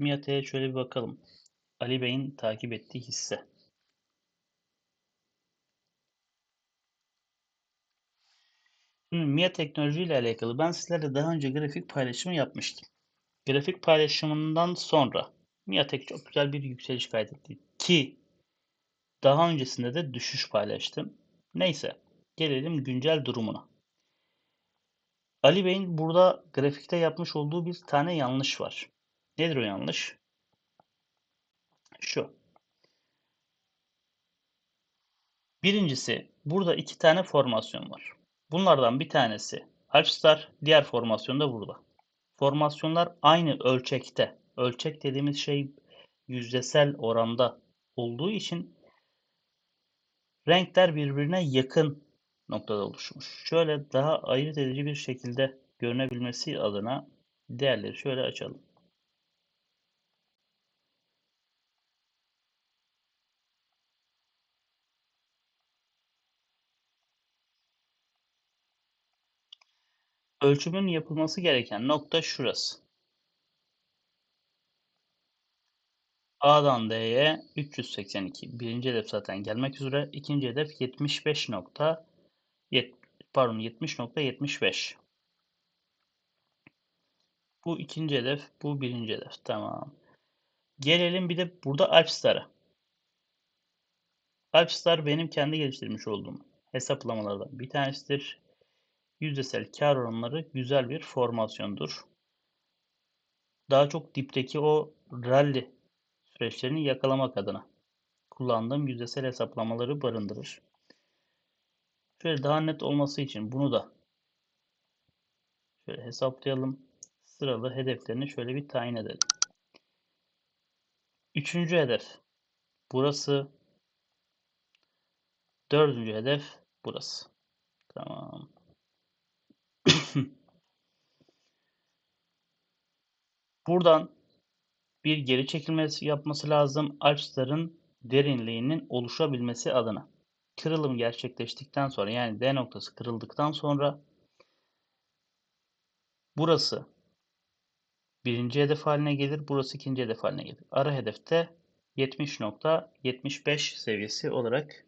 Miate'ye şöyle bir bakalım. Ali Bey'in takip ettiği hisse. Şimdi MIA teknoloji ile alakalı ben sizlerle daha önce grafik paylaşımı yapmıştım. Grafik paylaşımından sonra MIATEK çok güzel bir yükseliş kaydetti. Ki daha öncesinde de düşüş paylaştım. Neyse gelelim güncel durumuna. Ali Bey'in burada grafikte yapmış olduğu bir tane yanlış var. Nedir o yanlış? Şu. Birincisi burada iki tane formasyon var. Bunlardan bir tanesi Alpstar, diğer formasyon da burada. Formasyonlar aynı ölçekte. Ölçek dediğimiz şey yüzdesel oranda olduğu için renkler birbirine yakın noktada oluşmuş. Şöyle daha ayırt edici bir şekilde görünebilmesi adına değerleri şöyle açalım. Ölçümün yapılması gereken nokta şurası. A'dan D'ye 382. Birinci hedef zaten gelmek üzere. İkinci hedef 75 nokta yet, pardon 70.75. Bu ikinci hedef, bu birinci hedef. Tamam. Gelelim bir de burada Alpstar'a. Alpstar benim kendi geliştirmiş olduğum hesaplamalardan bir tanesidir. Yüzdesel kar oranları güzel bir formasyondur. Daha çok dipteki o rally süreçlerini yakalamak adına kullandığım yüzdesel hesaplamaları barındırır. Şöyle daha net olması için bunu da şöyle hesaplayalım. Sıralı hedeflerini şöyle bir tayin edelim. Üçüncü hedef burası. Dördüncü hedef burası. Tamam. Buradan bir geri çekilmesi yapması lazım. Alpstar'ın derinliğinin oluşabilmesi adına. Kırılım gerçekleştikten sonra yani D noktası kırıldıktan sonra burası birinci hedef haline gelir. Burası ikinci hedef haline gelir. Ara hedefte 70.75 seviyesi olarak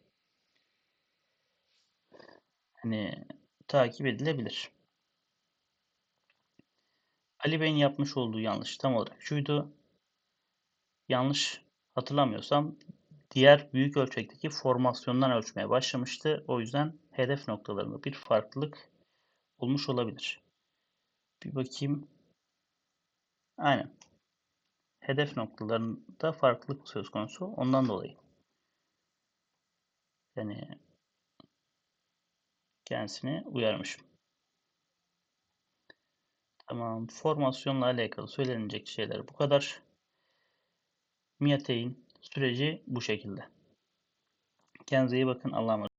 hani takip edilebilir. Ali Bey'in yapmış olduğu yanlış tam olarak şuydu. Yanlış hatırlamıyorsam diğer büyük ölçekteki formasyondan ölçmeye başlamıştı. O yüzden hedef noktalarında bir farklılık olmuş olabilir. Bir bakayım. Aynen. Hedef noktalarında farklılık söz konusu. Ondan dolayı. Yani kendisini uyarmışım. Tamam. Formasyonla alakalı söylenecek şeyler bu kadar. Miate'in süreci bu şekilde. Kendinize iyi bakın. Allah'a emanet